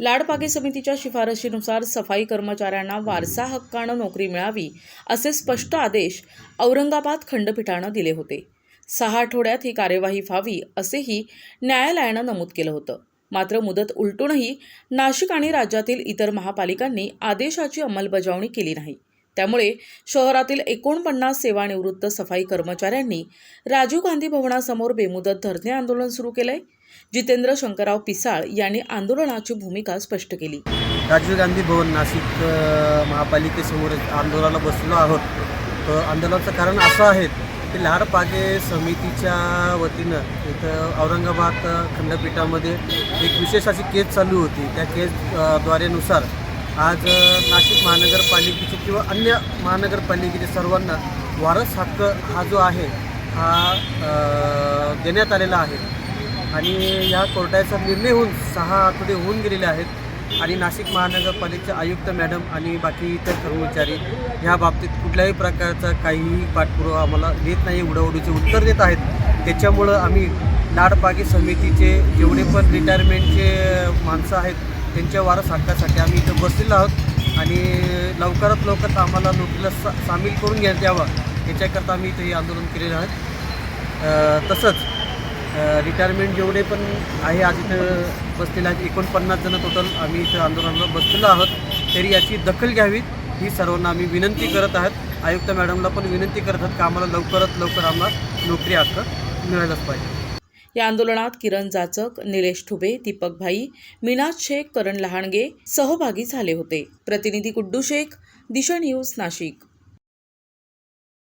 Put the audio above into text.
लाडपागे समितीच्या शिफारशीनुसार सफाई कर्मचाऱ्यांना वारसा हक्कानं नोकरी मिळावी असे स्पष्ट आदेश औरंगाबाद खंडपीठानं दिले होते. सहा आठवड्यात ही कार्यवाही व्हावी असेही न्यायालयानं नमूद केलं होतं. मात्र मुदत उलटूनही नाशिक आणि राज्यातील इतर महापालिकांनी आदेशाची अंमलबजावणी केली नाही. त्यामुळे शहरातील एकोणपन्नास सेवानिवृत्त सफाई कर्मचाऱ्यांनी राजीव गांधी भवनासमोर बेमुदत धरणे आंदोलन सुरू केलंय. जितेंद्र शंकरराव पिसाळ यांनी आंदोलनाची भूमिका स्पष्ट केली. राजीव गांधी भवन नाशिक महापालिकेसमोर आंदोलनाला बसलो आहोत. आंदोलनाचं कारण असं आहे की लाडपागे समितीच्या वतीनं इथं औरंगाबाद खंडपीठामध्ये एक विशेष अशी केस चालू होती. त्या केस द्वारेनुसार आज नाशिक महानगरपालिकेचे किंवा अन्य महानगरपालिकेचे सर्वांना वारस हक्क हा जो आहे हा देण्यात आलेला आहे. आणि या कोर्टाचा निर्णय होऊन सहा आठवडे होऊन गेलेले आहेत. आणि नाशिक महानगरपालिकेचे आयुक्त मॅडम आणि बाकी इतर कर्मचारी ह्या बाबतीत कुठल्याही प्रकारचा काहीही पाठपुरावा आम्हाला देत नाही उडवडीचे उत्तर देत आहेत. त्याच्यामुळं आम्ही लाडपागी समितीचे जेवढे पण रिटायरमेंटचे माणसं आहेत त्यांच्या वारस हक्कासाठी आम्ही इथं बसलेलो आहोत. आणि लवकरात लवकर आम्हाला नोकरीला सा सामील करून घ्या द्यावा. याच्याकरता आम्ही इथे हे आंदोलन केलेलं आहे. तसंच रिटायरमेंट जेवढे पण आहे आज इथं बसलेले आहेत एकोणपन्नास जण टोटल आम्ही इथं आंदोलनाला बसलेलो आहोत. तरी याची दखल घ्यावी ही सर्वांना आम्ही विनंती करत आहात. आयुक्त मॅडमला पण विनंती करत आहात का आम्हाला लवकरात लवकर आम्हाला नोकरी हक्क मिळायलाच पाहिजे. या आंदोलनात किरण जाचक निलेश ठुबे दीपक भाई मिनाज शेख करण लहाणगे सहभागी झाले होते. प्रतिनिधी गुड्डू शेख दिशा न्यूज नाशिक.